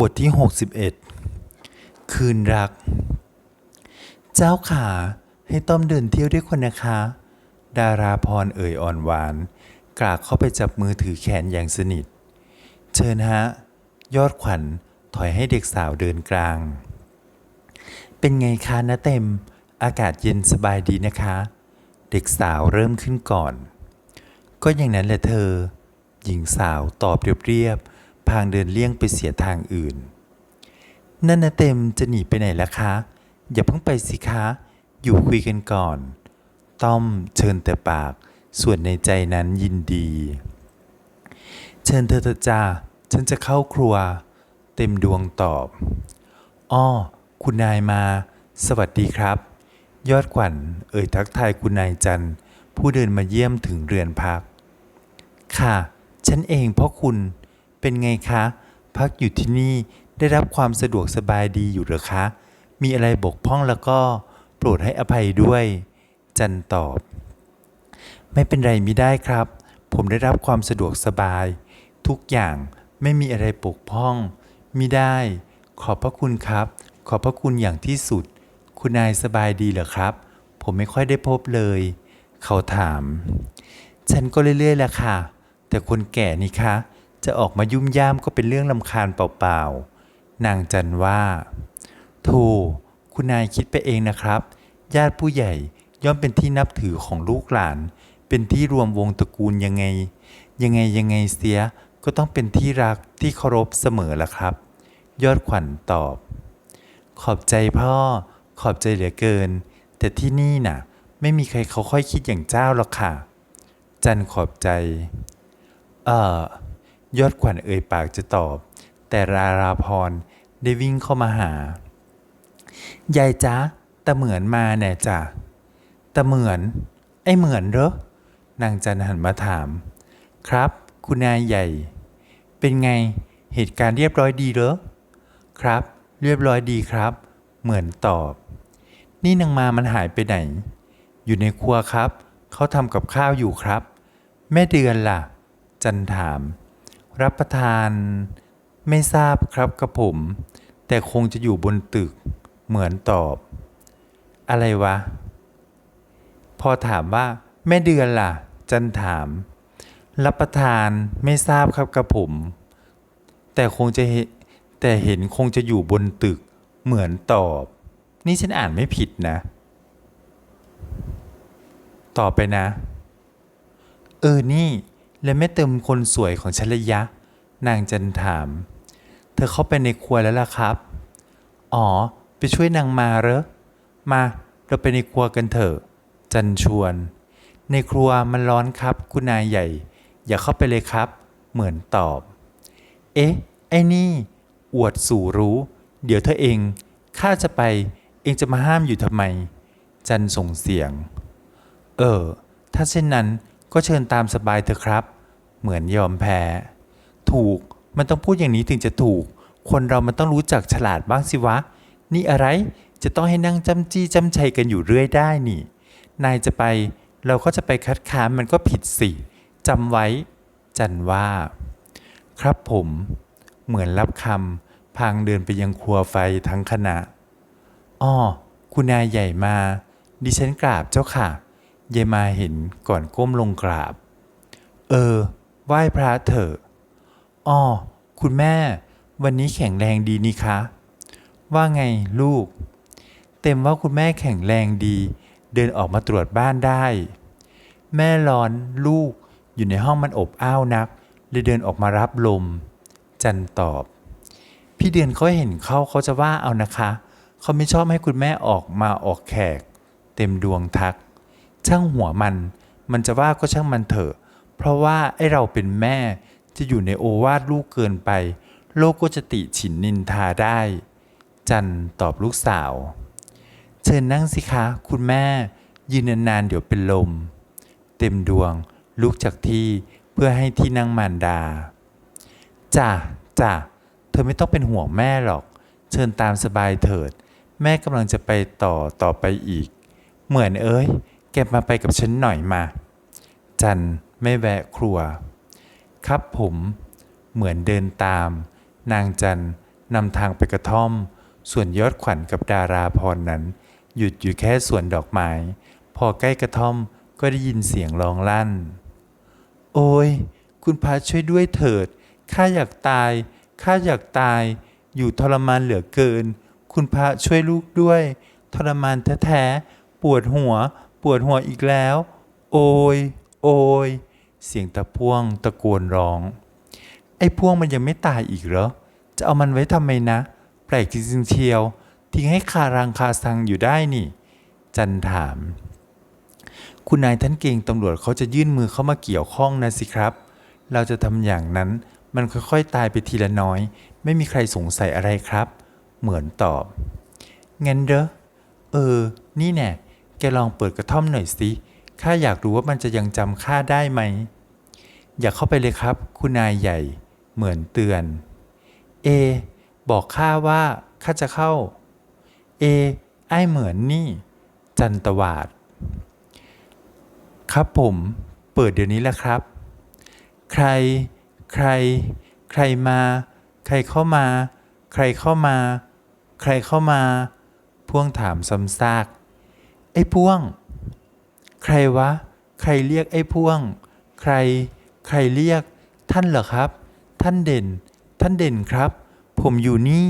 บทที่ 61 คืนรัก เจ้าขาให้ต้อมเดินเที่ยวด้วยคนนะคะ ดาราพรเอ่ยอ่อนหวานกรากเข้าไปจับมือถือแขนอย่างสนิท เชิญฮะ ยอดขวัญถอยให้เด็กสาวเดินกลาง เป็นไงคะนะเต็ม อากาศเย็นสบายดีนะคะ เด็กสาวเริ่มขึ้นก่อน ก็อย่างนั้นแหละเธอ หญิงสาวตอบเรียบๆ พางเดินเลี่ยงไปเสียทางอื่น นั่นนะเต็มจะหนีไปไหนล่ะคะ อย่าเพิ่งไปสิคะ อยู่คุยกันก่อน ต้อมเชิญแต่ปาก ส่วนในใจนั้นยินดี เชิญเธอเถอะจ้าฉันจะเข้าครัว เต็มดวงตอบ อ้อ คุณนายมา สวัสดีครับ ยอดขวัญ เอ่ยทักทายคุณนายจันทร์ผู้เดินมาเยี่ยมถึงเรือนพัก ค่ะ ฉันเองพ่อคุณ เป็นไงคะ พักอยู่ที่นี่ได้รับความสะดวกสบายดีอยู่หรือคะ มีอะไรบกพร่องแล้วก็โปรดให้อภัยด้วย จันตอบ ไม่เป็นไรมิได้ครับ ผมได้รับความสะดวกสบาย ทุกอย่างไม่มีอะไรปกพร่องมิได้ ขอบพระคุณครับ ขอบพระคุณอย่างที่สุด คุณนายสบายดีเหรอครับ ผมไม่ค่อยได้พบเลย เขาถาม ฉันก็เรื่อยๆแหละค่ะ แต่คนแก่นี่คะ จะออกมายุ่มย่ามก็เป็นเรื่องลำคาญเปล่าๆ นางจันว่า โธ่คุณนายคิดไปเองนะครับ ญาติผู้ใหญ่ย่อมเป็นที่นับถือของลูกหลาน เป็นที่รวมวงตระกูลยังไง ยังไงยังไงเสียก็ต้องเป็นที่รักที่เคารพเสมอละครับ ยอดขวัญตอบ ขอบใจพ่อ ขอบใจเหลือเกิน แต่ที่นี่น่ะ ไม่มีใครเขาค่อยคิดอย่างเจ้าหรอกค่ะ จันขอบใจ เอ่อ ยอดขวัญเอ่ยปากจะตอบ แต่ราราพรได้วิ่งเข้ามาหา ยายจ๊ะตะเหมือนมาแน่จ้ะตะเหมือน ไอเหมือนเหรอนางจันหันมาถาม ครับ คุณนายใหญ่ เป็นไงเหตุการณ์เรียบร้อยดีเหรอครับ เรียบร้อยดีครับ เหมือนตอบ นี่นางมามันหายไปไหน อยู่ในครัวครับ เขาทำกับข้าวอยู่ครับ แม่เดือนล่ะ จันถาม รับประทาน ไม่ทราบครับกระผม แต่คงจะอยู่บนตึก เหมือนตอบ อะไรวะ พอถามว่าแม่เดือนล่ะ จันถาม รับประทานไม่ทราบครับกระผม แต่คงจะแต่เห็นคงจะอยู่บนตึก เหมือนตอบ นี่ฉันอ่านไม่ผิดนะ ต่อไปนะ เออนี่ แล้วแม่เติมคนสวยของฉันระยะ นางจันถาม เธอเข้าไปในครัวแล้วล่ะครับ อ๋อ ไปช่วยนางมาเหรอ มา เราไปในครัวกันเถอะ จันชวน ในครัวมันร้อนครับ คุณนายใหญ่ อย่าเข้าไปเลยครับ เหมือนตอบ เอ๊ะ ไอ้นี่ อวดสู่รู้ เดี๋ยวเธอเอง ข้าจะไป เองจะมาห้ามอยู่ทำไม จันส่งเสียง เออ ถ้าเช่นนั้นก็เชิญตามสบายเถอะครับ เหมือนยอมแพ้ ถูกมันต้องพูดอย่างนี้ถึงจะถูก คนเรามันต้องรู้จักฉลาดบ้างสิวะ นี่อะไรจะต้องให้นั่งจำจี้จำชัยกันอยู่เรื่อยได้นี่ นายจะไปเราก็จะไปคัดค้านมันก็ผิดสิจำไว้ จันว่า ครับผม เหมือนรับคำพางเดินไปยังครัวไฟทั้งคณะอ้อคุณนายใหญ่มา ดิฉันกราบเจ้าค่ะยายมาเห็นก่อนก้มลงกราบ เออ ไหว้พระเถอะอ้อคุณแม่ วันนี้แข็งแรงดีนี่คะ ว่าไงลูก เต็มว่าคุณแม่แข็งแรงดี เดินออกมาตรวจบ้านได้ แม่ร้อนลูกอยู่ในห้องมันอบอ้าวนักเลยเดินออกมารับลม จันตอบ พี่เดือนเขาเห็นเขาเขาจะว่าเอานะคะ เขาไม่ชอบให้คุณแม่ออกมาออกแขก เต็มดวงทัก ช่างหัวมัน มันจะว่าก็ช่างมันเถอะ เพราะว่าไอเราเป็นแม่จะอยู่ในโอวาทลูกเกินไป โลกก็จะติฉินนินทาได้ จันตอบลูกสาว เชิญนั่งสิคะ คุณแม่ ยืนนานๆเดี๋ยวเป็นลม เต็มดวงลุกจากที่เพื่อให้ที่นั่งมารดาจ้ะจ้ะเธอไม่ต้องเป็นห่วงแม่หรอก เชิญตามสบายเถิด แม่กำลังจะไปต่อต่อไปอีก เหมือนเอ้ย แกมาไปกับฉันหน่อยมา จัน ไม่แวะครัว ครับผมเหมือนเดินตาม นางจันนำทางไปกระท่อม ส่วนยอดขวัญกับดาราพรนั้น หยุดอยู่แค่สวนดอกไม้ พอใกล้กระท่อมก็ได้ยินเสียงร้องลั่น โอ้ย คุณพระช่วยด้วยเถิด ข้าอยากตาย ข้าอยากตาย อยู่ทรมานเหลือเกิน คุณพระช่วยลูกด้วย ทรมานแท้ๆ ปวดหัว ปวดหัวอีกแล้ว โอย โอย เสียงตะพ่วงตะโกนร้อง ไอ้พ่วงมันยังไม่ตายอีกเหรอ จะเอามันไว้ทำไมนะ แปลกจริงๆเชียว ทิ้งให้คารังคาซังอยู่ได้นี่ จันถาม คุณนายท่านเก่งตำรวจเขาจะยื่นมือเข้ามาเกี่ยวข้องนะสิครับ เราจะทำอย่างนั้น มันค่อยๆตายไปทีละน้อย ไม่มีใครสงสัยอะไรครับ เหมือนตอบ งั้นเด้อ เออ นี่แน่แกลองเปิดกระท่อมหน่อยสิข้าอยากรู้ว่ามันจะยังจำข้าได้ไหม อย่าเข้าไปเลยครับ คุณนายใหญ่เหมือนเตือน เอ บอกข้าว่าข้าจะเข้า เอ ไอ้เหมือนนี่ จันตวาด ครับผม เปิดเดี๋ยวนี้แหละครับ ใคร ใคร ใครมา ใครเข้ามา ใครเข้ามา ใครเข้ามา พ่วงถามซ้ำซาก ไอ้พ่วง ใครวะ ใครเรียกไอ้พ่วง ใคร ใครเรียก ท่านเหรอครับ ท่านเด่น ท่านเด่นครับ ผมอยู่นี่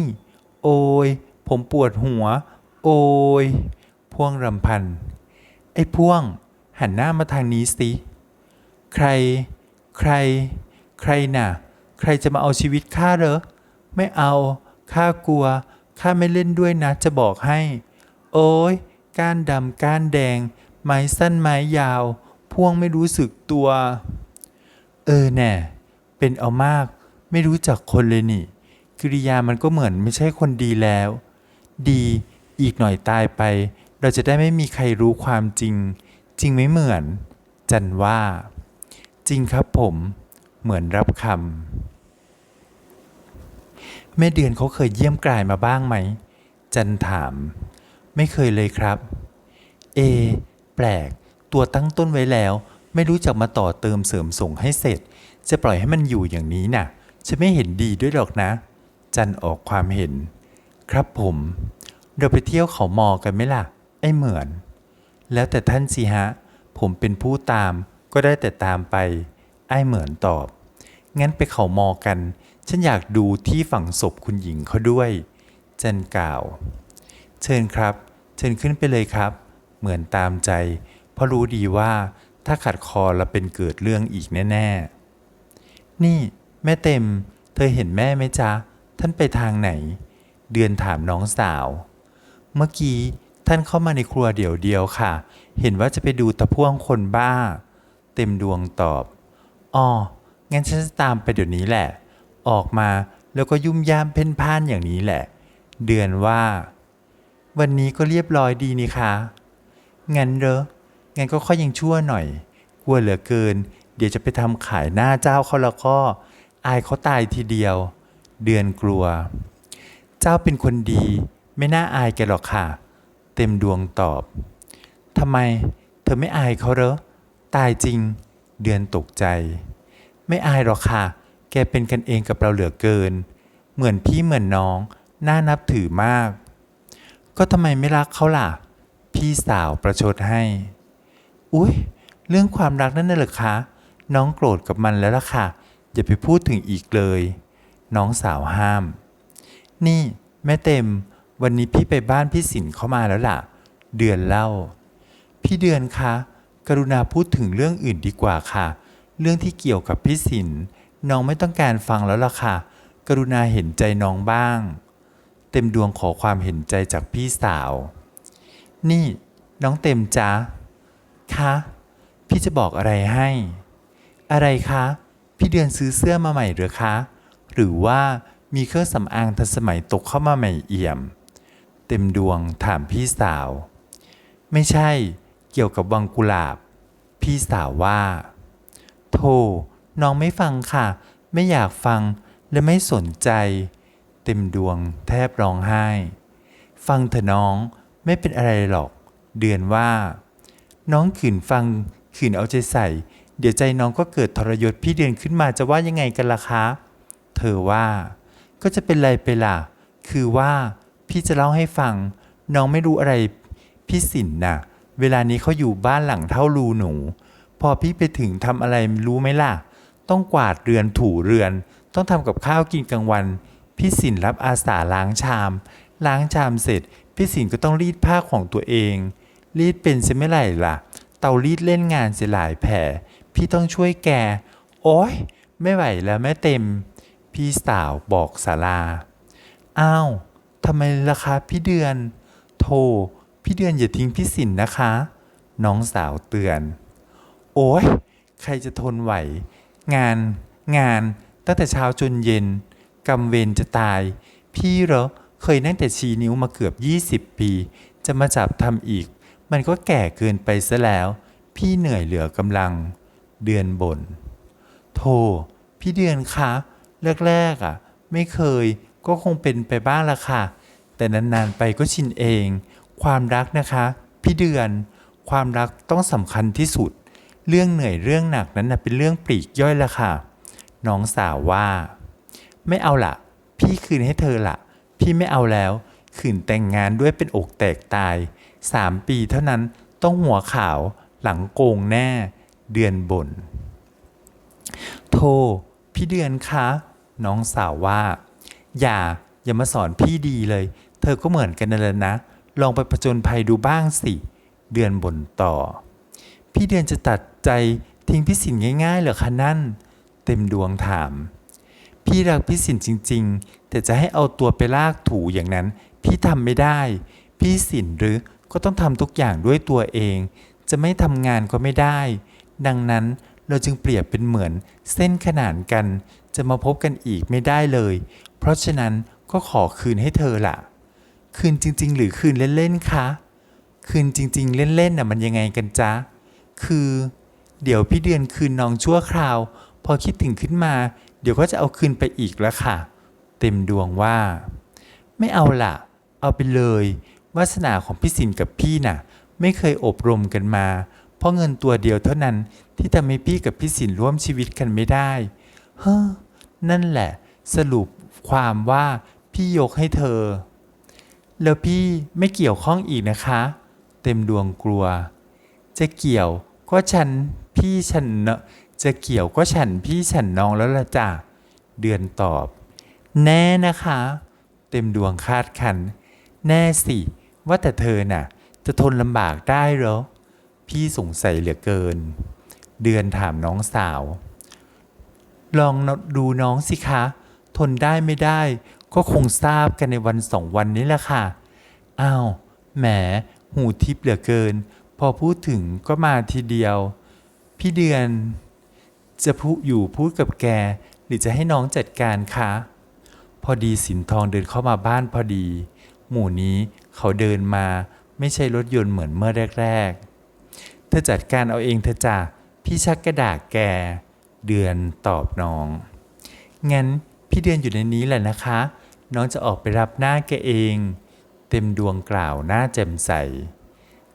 โอ้ย ผมปวดหัว โอ้ย พ่วงรำพัน ไอ้พ่วง หันหน้ามาทางนี้สิ ใคร ใคร ใครน่ะ ใครจะมาเอาชีวิตข้าเหรอ ไม่เอา ข้ากลัว ข้าไม่เล่นด้วยนะ จะบอกให้ โอ้ย ก้านดำก้านแดง ไม้สั้นไม้ยาว พ่วงไม่รู้สึกตัว เออแน่ เป็นเอามาก ไม่รู้จักคนเลยนี่ กิริยามันก็เหมือนไม่ใช่คนดีแล้ว ดีอีกหน่อยตายไป เราจะได้ไม่มีใครรู้ความจริง จริงไหมเหมือน จันว่า จริงครับผม เหมือนรับคำแม่เดือนเขาเคยเยี่ยมกลายมาบ้างไหม จันถาม ไม่เคยเลยครับ เอ แปลก ตัวตั้งต้นไว้แล้ว ไม่รู้จักมาต่อเติมเสริมส่งให้เสร็จ จะปล่อยให้มันอยู่อย่างนี้น่ะจะไม่เห็นดีด้วยหรอกนะ จันออกความเห็น ครับผม เราไปเที่ยวเขามอกันไหมล่ะ ไอ้เหมือน แล้วแต่ท่านสิฮะ ผมเป็นผู้ตามก็ได้แต่ตามไป ไอ้เหมือนตอบ งั้นไปเขามอกัน ฉันอยากดูที่ฝังศพคุณหญิงเขาด้วย จันกล่าว เชิญครับ เชิญขึ้นไปเลยครับ เหมือนตามใจ เพราะรู้ดีว่า ถ้าขัดคอแล้วเป็นเกิดเรื่องอีกแน่ ๆ นี่แม่เต็ม เธอเห็นแม่ไหมจ๊ะ ท่านไปทางไหน เดือนถามน้องสาว เมื่อกี้ท่านเข้ามาในครัวเดี๋ยวเดียวค่ะ เห็นว่าจะไปดูตะพ่วงคนบ้า เต็มดวงตอบอ๋องั้นฉันจะตามไปเดี๋ยวนี้แหละ ออกมาแล้วก็ยุ่มย่ามเพ่นพ่านอย่างนี้แหละ เดือนว่า วันนี้ก็เรียบร้อยดีนี่คะงั้นเหรอ งั้นก็ค่อยยังชั่วหน่อย กลัวเหลือเกิน เดี๋ยวจะไปทำขายหน้าเจ้าเขาแล้วก็อายเขาตายทีเดียว เดือนกลัว เจ้าเป็นคนดี ไม่น่าอายแกหรอกค่ะ เต็มดวงตอบทำไม เธอไม่อายเขาเหรอ ตายจริง เดือนตกใจ ไม่อายหรอกค่ะ แกเป็นกันเองกับเราเหลือเกิน เหมือนพี่เหมือนน้อง น่านับถือมาก ก็ทำไมไม่รักเขาล่ะ พี่สาวประชดให้ อุ๊ย เรื่องความรักนั่นน่ะเหรอคะ น้องโกรธกับมันแล้วล่ะค่ะ อย่าไปพูดถึงอีกเลย น้องสาวห้าม นี่ แม่เต็ม วันนี้พี่ไปบ้านพี่สินเข้ามาแล้วล่ะ เดือนเล่า พี่เดือนคะ กรุณาพูดถึงเรื่องอื่นดีกว่าค่ะ เรื่องที่เกี่ยวกับพี่สิน น้องไม่ต้องการฟังแล้วล่ะค่ะ กรุณาเห็นใจน้องบ้าง เต็มดวงขอความเห็นใจจากพี่สาว นี่น้องเต็มจ้า คะ พี่จะบอกอะไรให้ อะไรคะ พี่เดือนซื้อเสื้อมาใหม่หรือคะ หรือว่ามีเครื่องสำอางทันสมัยตกเข้ามาใหม่เอี่ยม เต็มดวงถามพี่สาว ไม่ใช่เกี่ยวกับวังกุหลาบ พี่สาวว่า โธ่น้องไม่ฟังค่ะ ไม่อยากฟังและไม่สนใจ เต็มดวงแทบร้องไห้ ฟังเถอะน้องไม่เป็นอะไรหรอก เดือนว่า น้องขืนฟังขืนเอาใจใส่ เดี๋ยวใจน้องก็เกิดทรยศพี่เดือนขึ้นมาจะว่ายังไงกันล่ะคะ เธอว่าก็จะเป็นไรไปล่ะ คือว่าพี่จะเล่าให้ฟัง น้องไม่รู้อะไร พี่สินน่ะ เวลานี้เขาอยู่บ้านหลังเท่ารูหนู พอพี่ไปถึงทำอะไรรู้ไหมล่ะ ต้องกวาดเรือนถูเรือน ต้องทำกับข้าวกินกลางวัน พี่สินรับอาสาล้างชาม ล้างชามเสร็จ พี่สินก็ต้องรีดผ้าของตัวเอง รีดเป็นเสียไม่ไหร่ล่ะ เตารีดเล่นงานเสียหลายแผลพี่ต้องช่วยแก โอ๊ยไม่ไหวแล้วแม่เต็ม พี่สาวบอกสาราอ้าวทำไมล่ะคะพี่เดือน โทรพี่เดือนอย่าทิ้งพี่สินนะคะ น้องสาวเตือน โอ้ยใครจะทนไหว งาน งานตั้งแต่เช้าจนเย็นกำเวรจะตาย พี่เหรอเคยนั่งแต่ชี้นิ้วมาเกือบ 20 ปี จะมาจับทำอีก มันก็แก่เกินไปซะแล้ว พี่เหนื่อยเหลือกำลัง เดือนบน่นโทรพี่เดือนคะแรกๆอะ ไม่เคยก็คงเป็นไปบ้างละค่ะ แต่นานๆไปก็ชินเอง ความรักนะคะ พี่เดือน ความรักต้องสำคัญที่สุด เรื่องเหนื่อยเรื่องหนักนั้นนะเป็นเรื่องปลีกย่อยละค่ะ น้องสาวว่า ไม่เอาละพี่คืนให้เธอละพี่ไม่เอาแล้ว ขืนแต่งงานด้วยเป็นอกแตกตาย สามปีเท่านั้นต้องหัวขาวหลังโกงแน่ เดือนบน โทรพี่เดือนคะ น้องสาวว่า อย่าอย่ามาสอนพี่ดีเลย เธอก็เหมือนกันนั่นแหละนะ ลองไปผจญภัยดูบ้างสิ เดือนบนต่อ พี่เดือนจะตัดใจทิ้งพี่สินง่ายๆเหรอคะนั่น เต็มดวงถาม พี่รักพี่สินจริง ๆ แต่จะให้เอาตัวไปลากถูอย่างนั้น พี่ทำไม่ได้ พี่สินหรือ ก็ต้องทำทุกอย่างด้วยตัวเอง จะไม่ทำงานก็ไม่ได้ ดังนั้นเราจึงเปรียบเป็นเหมือนเส้นขนานกัน จะมาพบกันอีกไม่ได้เลย เพราะฉะนั้นก็ขอคืนให้เธอละคืนจริง ๆ หรือคืนเล่นๆคะคืนจริง ๆ เล่นๆน่ะมันยังไงกันจ๊ะ คือ เดี๋ยวพี่เดือนคืนน้องชั่วคราว พอคิดถึงขึ้นมา เดี๋ยวก็จะเอาคืนไปอีกแล้วค่ะ เต็มดวงว่า ไม่เอาล่ะ เอาไปเลย วาสนาของพี่สินกับพี่น่ะ ไม่เคยอบรมกันมา เพราะเงินตัวเดียวเท่านั้นที่ทำให้พี่กับพี่สินร่วมชีวิตกันไม่ได้ เฮ้อ นั่นแหละ สรุปความว่าพี่ยกให้เธอ แล้วพี่ไม่เกี่ยวข้องอีกนะคะ เต็มดวงกลัว จะเกี่ยวก็ฉันพี่ฉันเนะจะเกี่ยวก็ฉันพี่ฉันน้องแล้วละจ้ะเดือนตอบ แน่นะคะ เต็มดวงคาดคัน แน่สิ ว่าแต่เธอน่ะ จะทนลำบากได้หรอ พี่สงสัยเหลือเกิน เดือนถามน้องสาว ลองดูน้องสิคะ ทนได้ไม่ได้ ก็คงทราบกันในวันสองวันนี้แหละค่ะ อ้าว แหม หูทิพเหลือเกิน พอพูดถึงก็มาทีเดียว พี่เดือน จะพูดอยู่พูดกับแก หรือจะให้น้องจัดการคะ พอดีสินทองเดินเข้ามาบ้านพอดี หมู่นี้ เขาเดินมาไม่ใช่รถยนต์เหมือนเมื่อแรก ๆ เธอจัดการเอาเองเธอจ้ะพี่ชักกระดาษแก เดือนตอบน้อง งั้นพี่เดือนอยู่ในนี้แหละนะคะ น้องจะออกไปรับหน้าแกเอง เต็มดวงกล่าวหน้าแจ่มใส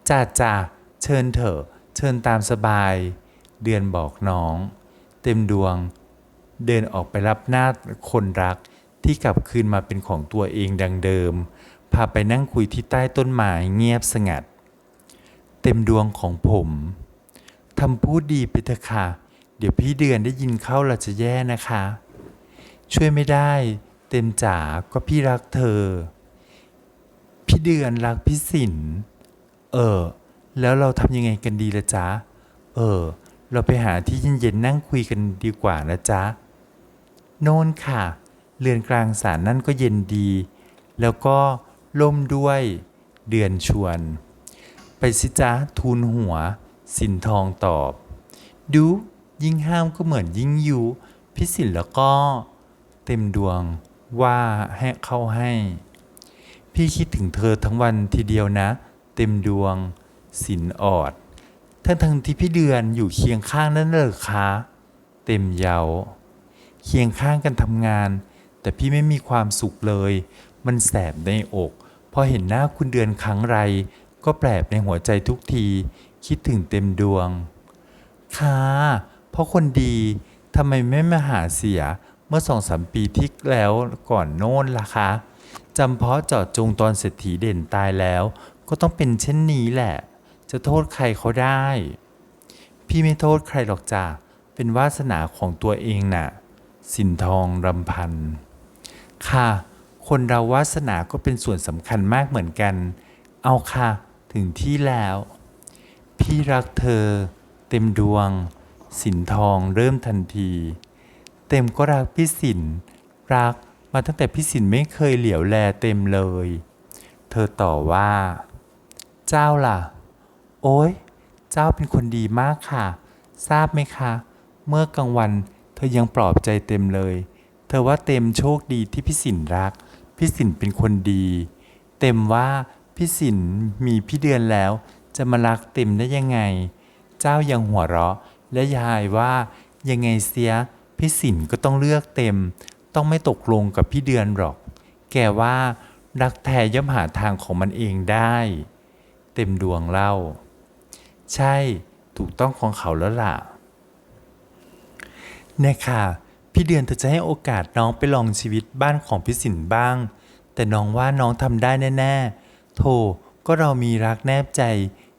จ้าจ้าเชิญเถอะ เชิญตามสบาย เดือนบอกน้อง เต็มดวง เดินออกไปรับหน้าคนรักที่กลับคืนมาเป็นของตัวเองดังเดิม พาไปนั่งคุยที่ใต้ต้นไม้เงียบสงัด เต็มดวงของผมทำพูดดีไปเถอะค่ะ เดี๋ยวพี่เดือนได้ยินเข้าเราจะแย่นะคะ ช่วยไม่ได้ เต็มจ๋าก็พี่รักเธอ พี่เดือนรักพี่สินเออ แล้วเราทำยังไงกันดีละจ๊ะ เออ เราไปหาที่เย็นๆนั่งคุยกันดีกว่านะจ๊ะ โน่นค่ะ เรือนกลางสารนั่นก็เย็นดี แล้วก็ ล่มด้วยเดือนชวน ไปสิจ๊ะทูลหัว สินทองตอบ ดูยิ่งห้ามก็เหมือนยิ่งยุพิสินแล้วก็เต็มดวงว่าให้เข้าให้ พี่คิดถึงเธอทั้งวันทีเดียวนะ เต็มดวง สินออดทั้งทั้งที่พี่เดือนอยู่เคียงข้างนั่นเหรอคะเต็มเยาเคียงข้างกันทำงาน แต่พี่ไม่มีความสุขเลย มันแสบในอก พอเห็นหน้าคุณเดือนครั้งไร ก็แปลบในหัวใจทุกที คิดถึงเต็มดวง ค่ะ เพราะคนดีทำไมไม่มาหาเสียเมื่อสองสามปีที่แล้วก่อนโน่นล่ะคะจำเพาะเจาะจงตอนเศรษฐีเด่นตายแล้ว ก็ต้องเป็นเช่นนี้แหละ จะโทษใครเขาได้ พี่ไม่โทษใครหรอกจ้ะเป็นวาสนาของตัวเองน่ะ สินทองรำพันค่ะ คนเราวาสนาก็เป็นส่วนสำคัญมากเหมือนกัน เอาค่ะ ถึงที่แล้ว พี่รักเธอ เต็มดวง สินทองเริ่มทันที เต็มก็รักพี่สิน รักมาตั้งแต่พี่สินไม่เคยเหลียวแลเต็มเลย เธอต่อว่า เจ้าล่ะ โอ้ยเจ้าเป็นคนดีมากค่ะ ทราบไหมคะ เมื่อกลางวันเธอยังปลอบใจเต็มเลย เธอว่าเต็มโชคดีที่พี่สินรัก พี่สินเป็นคนดี เต็มว่าพี่สินมีพี่เดือนแล้ว จะมารักเต็มได้ยังไง เจ้ายังหัวเราะ และยายว่ายังไงเสียพี่สินก็ต้องเลือกเต็ม ต้องไม่ตกลงกับพี่เดือนหรอก แกว่ารักแท้ย่อมหาทางของมันเองได้ เต็มดวงเล่า ใช่ถูกต้องของเขาแล้วล่ะเนี่ยค่ะ พี่เดือนเธอจะให้โอกาสน้องไปลองชีวิตบ้านของพี่สินบ้าง แต่น้องว่าน้องทำได้แน่ๆ โธ่ก็เรามีรักแนบใจ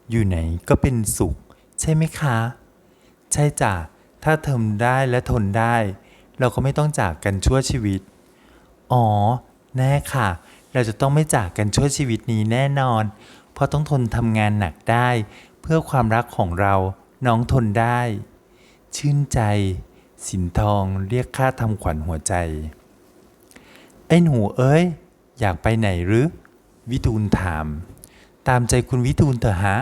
อยู่ไหนก็เป็นสุข ใช่ไหมคะ ใช่จ้ะ ถ้าทำได้และทนได้ เราก็ไม่ต้องจากกันชั่วชีวิต อ๋อ แน่ค่ะ เราจะต้องไม่จากกันชั่วชีวิตนี้แน่นอน เพราะต้องทนทำงานหนักได้ เพื่อความรักของเรา น้องทนได้ ชื่นใจ สินทองเรียกค่าทำขวัญหัวใจ ไอ้หนูเอ้ย อยากไปไหนหรือ วิทูลถาม ตามใจคุณวิทูลเถอะฮะ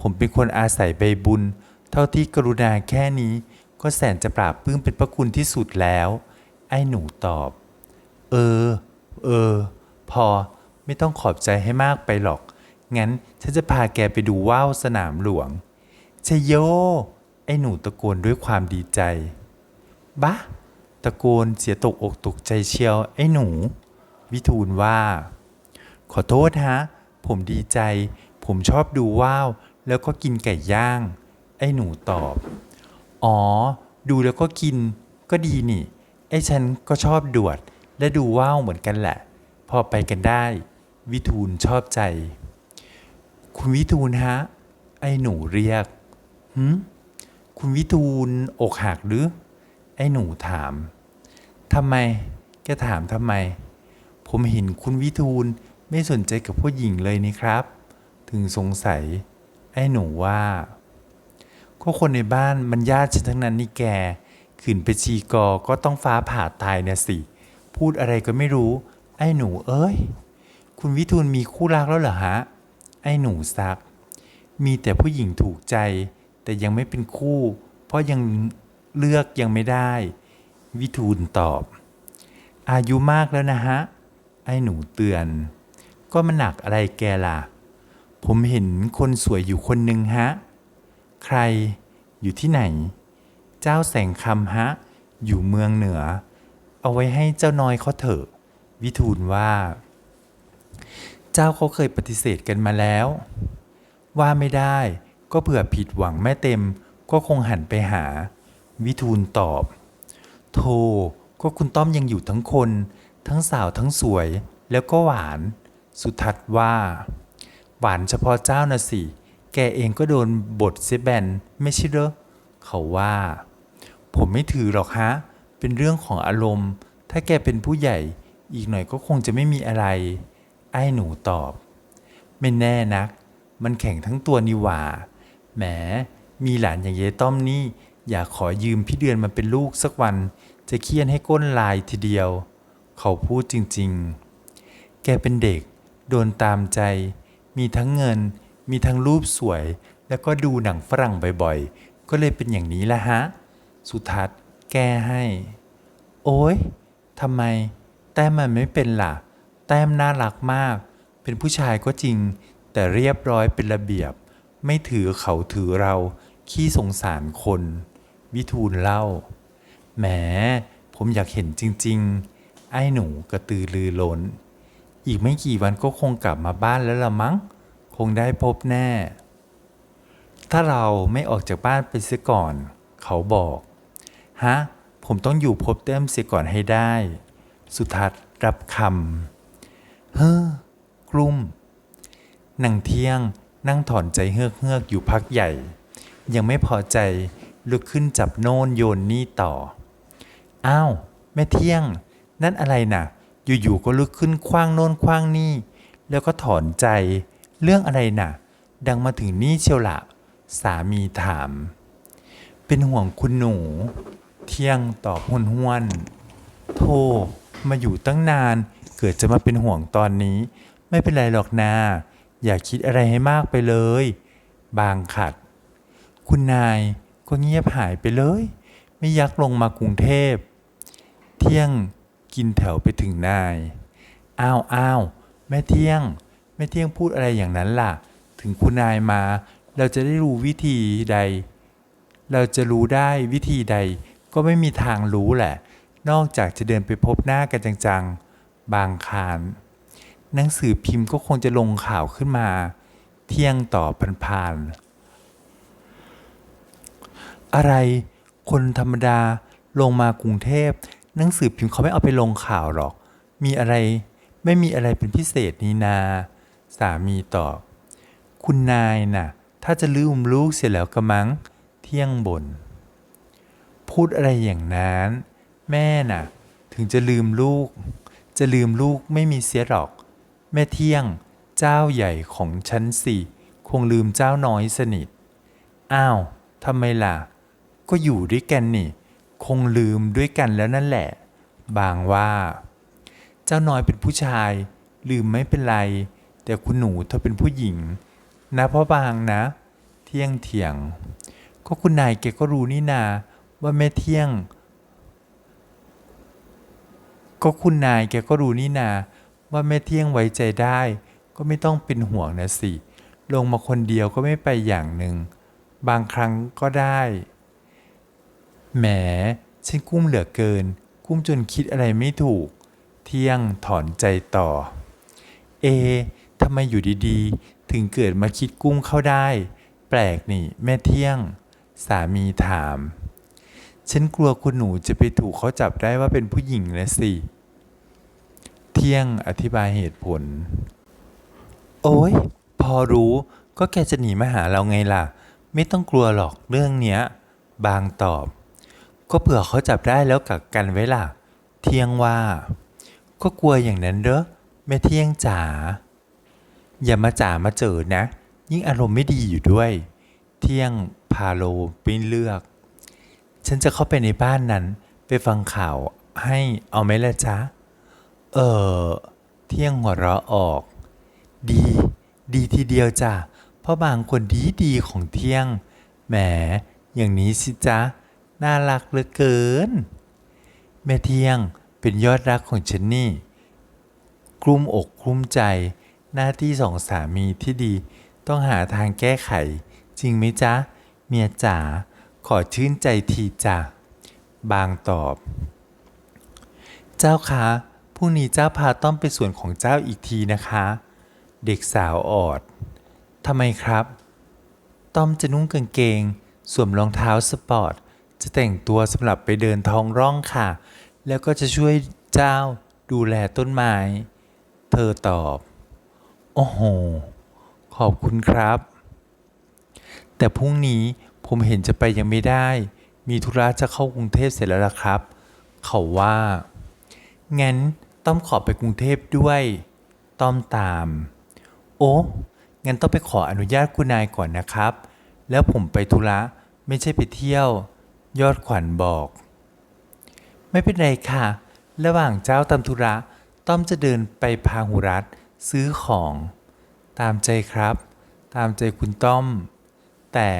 ผมเป็นคนอาศัยใบบุญ เท่าที่กรุณาแค่นี้ ก็แสนจะปราบปื้มเป็นพระคุณที่สุดแล้ว ไอ้หนูตอบ เออ เออ พอไม่ต้องขอบใจให้มากไปหรอก งั้นฉันจะพาแกไปดูว่าวสนามหลวงชยโย ไอ้หนูตะโกนด้วยความดีใจ บ้าตะโกนเสียตกอกตกใจเชียว ไอ้หนู วิทูลว่า ขอโทษฮะ ผมดีใจ ผมชอบดูว่าว แล้วก็กินไก่ย่าง ไอ้หนูตอบ อ๋อ ดูแล้วก็กิน ก็ดีนี่ ไอ้ฉันก็ชอบดวด และดูว่าวเหมือนกันแหละ พอไปกันได้ วิทูลชอบใจ คุณวิทูลฮะ ไอ้หนูเรียกหืมคุณวิทูลอกหักหรือ อ้หนูถามทำไมแกถามทำไม ผมเห็นคุณวิทูลไม่สนใจกับผู้หญิงเลยนี่ครับ ถึงสงสัย ไอ้หนูว่าก็คนในบ้านมันญาติฉันทั้งนั้นนี่แกขืนไปชีกอก็ต้องฟ้าผ่าตายเนี่ยสิ พูดอะไรก็ไม่รู้ ไอ้หนูเอ้ย คุณวิทูลมีคู่รักแล้วเหรอฮะ ไอ้หนูซัก มีแต่ผู้หญิงถูกใจ แต่ยังไม่เป็นคู่ เพราะยัง เลือกยังไม่ได้ วิทูลตอบ อายุมากแล้วนะฮะ ไอ้หนูเตือน ก็มันหนักอะไรแกล่ะ ผมเห็นคนสวยอยู่คนหนึ่งฮะ ใครอยู่ที่ไหน เจ้าแสงคำฮะ อยู่เมืองเหนือ เอาไว้ให้เจ้าน้อยเขาเถอะ วิทูลว่า เจ้าเขาเคยปฏิเสธกันมาแล้ว ว่าไม่ได้ก็เผื่อผิดหวังแม่เต็มก็คงหันไปหา วิทูลตอบ โธ่ก็คุณต้อมยังอยู่ทั้งคน ทั้งสาวทั้งสวยแล้วก็หวาน สุทัศน์ว่า หวานเฉพาะเจ้านะสิ แกเองก็โดนบทเซแบนไม่ใช่เหรอเขาว่า ผมไม่ถือหรอกฮะ เป็นเรื่องของอารมณ์ ถ้าแกเป็นผู้ใหญ่ อีกหน่อยก็คงจะไม่มีอะไร ไอ้หนูตอบ ไม่แน่นัก มันแข็งทั้งตัวนี่หว่าแหมมีหลานอย่างยายต้อมนี่ อยากขอยืมพี่เดือนมาเป็นลูกสักวัน จะเคี่ยนให้ก้นลายทีเดียว เขาพูดจริงๆ แกเป็นเด็ก โดนตามใจ มีทั้งเงิน มีทั้งรูปสวย แล้วก็ดูหนังฝรั่งบ่อยๆ ก็เลยเป็นอย่างนี้ละฮะ สุทัศน์แก้ให้ โอ้ยทำไม แต้มมันไม่เป็นล่ะ แต้มน่ารักมาก เป็นผู้ชายก็จริง แต่เรียบร้อยเป็นระเบียบ ไม่ถือเขาถือเราขี้สงสารคน วิทูลเล่า แหม ผมอยากเห็นจริง ๆ ไอ้หนูกระตือรือร้น อีกไม่กี่วันก็คงกลับมาบ้านแล้วละมั้ง คงได้พบแน่ ถ้าเราไม่ออกจากบ้านไปเสียก่อน เขาบอก ฮะ ผมต้องอยู่พบเต้มเสียก่อนให้ได้ สุทัศน์รับคำ เฮ้อกลุ่มนางเที่ยงนั่งถอนใจเฮือกเฮือกอยู่พักใหญ่ ยังไม่พอใจ ลุกขึ้นจับโน่นโยนนี่ต่อ อ้าว แม่เที่ยง นั่นอะไรน่ะ อยู่ๆก็ลุกขึ้นคว้างโน่นคว้างนี่ แล้วก็ถอนใจ เรื่องอะไรน่ะ ดังมาถึงนี่เชียวละ สามีถาม เป็นห่วงคุณหนู เที่ยงตอบห้วนห้วนๆโธ่มาอยู่ตั้งนาน เกิดจะมาเป็นห่วงตอนนี้ ไม่เป็นไรหรอกนา อย่าคิดอะไรให้มากไปเลย บางขัด คุณนาย ก็เงียบหายไปเลย ไม่ยักลงมากรุงเทพ เที่ยงกินแถวไปถึงนาย อ้าวอ้าวแม่เที่ยง แม่เที่ยงพูดอะไรอย่างนั้นล่ะ ถึงคุณนายมา เราจะได้รู้วิธีใด เราจะรู้ได้วิธีใด ก็ไม่มีทางรู้แหละ นอกจากจะเดินไปพบหน้ากันจังๆ บางคานหนังสือพิมพ์ก็คงจะลงข่าวขึ้นมา เที่ยงต่อผ่านๆ อะไร คนธรรมดาลงมากรุงเทพหนังสือพิมพ์เขาไม่เอาไปลงข่าวหรอก มีอะไรไม่มีอะไรเป็นพิเศษนี่นา สามีตอบ คุณนายน่ะ ถ้าจะลืมลูกเสียแล้วกระมัง เที่ยงบน พูดอะไรอย่างนั้น แม่น่ะ ถึงจะลืมลูก จะลืมลูกไม่มีเสียหรอก แม่เที่ยง เจ้าใหญ่ของฉันสิคงลืมเจ้าน้อยสนิท อ้าวทำไมล่ะ ก็อยู่ด้วยกันนี่ คงลืมด้วยกันแล้วนั่นแหละ บางว่า เจ้าน้อยเป็นผู้ชาย ลืมไม่เป็นไร แต่คุณหนูเธอเป็นผู้หญิง นะพ่อบางนะ เที่ยงเถียง ก็คุณนายแกก็รู้นี่นา ว่าแม่เที่ยง ก็คุณนายแกก็รู้นี่นา ว่าแม่เที่ยงไว้ใจได้ ก็ไม่ต้องเป็นห่วงนะสิลงมาคนเดียวก็ไม่ไปอย่างหนึ่ง บางครั้งก็ได้ แหมฉันกุ้มเหลือเกิน กุ้มจนคิดอะไรไม่ถูก เที่ยงถอนใจต่อ เอทำไมอยู่ดีๆ ถึงเกิดมาคิดกุ้มเข้าได้ แปลกนี่แม่เที่ยง สามีถาม ฉันกลัวคุณหนูจะไปถูกเขาจับได้ว่าเป็นผู้หญิงนะสิ เที่ยงอธิบายเหตุผล โอ้ยพอรู้ก็แกจะหนีมาหาเราไงล่ะ ไม่ต้องกลัวหรอกเรื่องเนี้ย บางตอบ ก็เผื่อเขาจับได้แล้วกักกันไว้ล่ะ เที่ยงว่า ก็กลัวอย่างนั้นเด้อแม่เที่ยงจ๋า อย่ามาจ๋ามาเจอนะ ยิ่งอารมณ์ไม่ดีอยู่ด้วย เที่ยงพาโลปิ้นเลือก ฉันจะเข้าไปในบ้านนั้น ไปฟังข่าวให้เอาไหมล่ะจ๊ะ เออ เที่ยงหัวเราะออก ดี ดีทีเดียวจ้ะ เพราะบางคนดีดีของเที่ยง แหม อย่างนี้สิจ๊ะ น่ารักเหลือเกิน แม่เที่ยงเป็นยอดรักของฉันนี่ กลุ้มอกกลุ้มใจ หน้าที่สองสามีที่ดี ต้องหาทางแก้ไข จริงไหมจ๊ะ เมียจ๋าขอชื่นใจทีจ้ะบางตอบ เจ้าคะพรุ่งนี้เจ้าพาต้อมไปสวนของเจ้าอีกทีนะคะ เด็กสาวออดทำไมครับ ต้อมจะนุ่งกางเกง สวมรองเท้าสปอร์ต จะแต่งตัวสำหรับไปเดินท้องร่องค่ะ แล้วก็จะช่วยเจ้าดูแลต้นไม้ เธอตอบ โอ้โห ขอบคุณครับ แต่พรุ่งนี้ผมเห็นจะไปยังไม่ได้ มีธุระจะเข้ากรุงเทพเสร็จแล้วล่ะครับ เขาว่า งั้นต้อมขอไปกรุงเทพด้วย ต้อมตาม โอ้ งั้นต้องไปขออนุญาตคุณนายก่อนนะครับ แล้วผมไปธุระไม่ใช่ไปเที่ยว ยอดขวัญบอก ไม่เป็นไรค่ะ ระหว่างเจ้าตามธุระ ต้อมจะเดินไปพาหุรัตซื้อของ ตามใจครับ ตามใจคุณต้อม แต่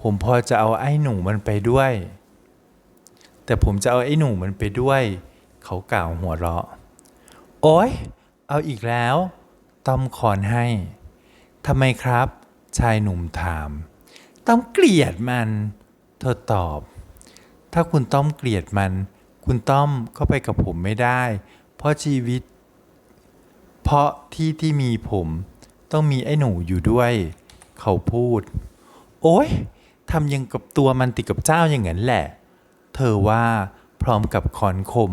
ผมพอจะเอาไอ้หนูมันไปด้วย แต่ผมจะเอาไอ้หนูมันไปด้วย เขากล่าวหัวเราะ โอ๊ย เอาอีกแล้ว ต้อมคอนให้ทำไมครับ ชายหนุ่มถาม ต้อมเกลียดมัน เธอตอบ ถ้าคุณต้อมเกลียดมัน คุณต้อมก็ไปกับผมไม่ได้ เพราะชีวิต เพราะที่ที่มีผมต้องมีไอ้หนูอยู่ด้วย เขาพูด โอ๊ยทำยังกับตัวมันติดกับเจ้าอย่างนั้นแหละ เธอว่าพร้อมกับคอนคม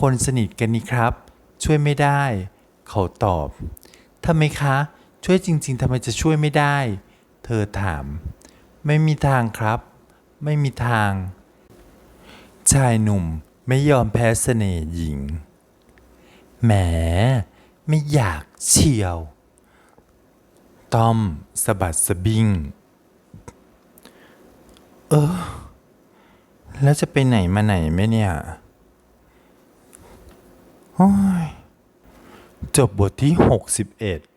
คนสนิทกันนี่ครับ ช่วยไม่ได้ เขาตอบทำไมคะ ช่วยจริง ๆทำไมจะช่วยไม่ได้ เธอถาม ไม่มีทางครับ ไม่มีทาง ชายหนุ่มไม่ยอมแพ้เสน่ห์หญิง แหม ไม่อยากเชียว ต้อมสะบัดสะบิง้งเออ แล้วจะไปไหนมาไหนไหมเนี่ย โอ้ย จบบทที่ 61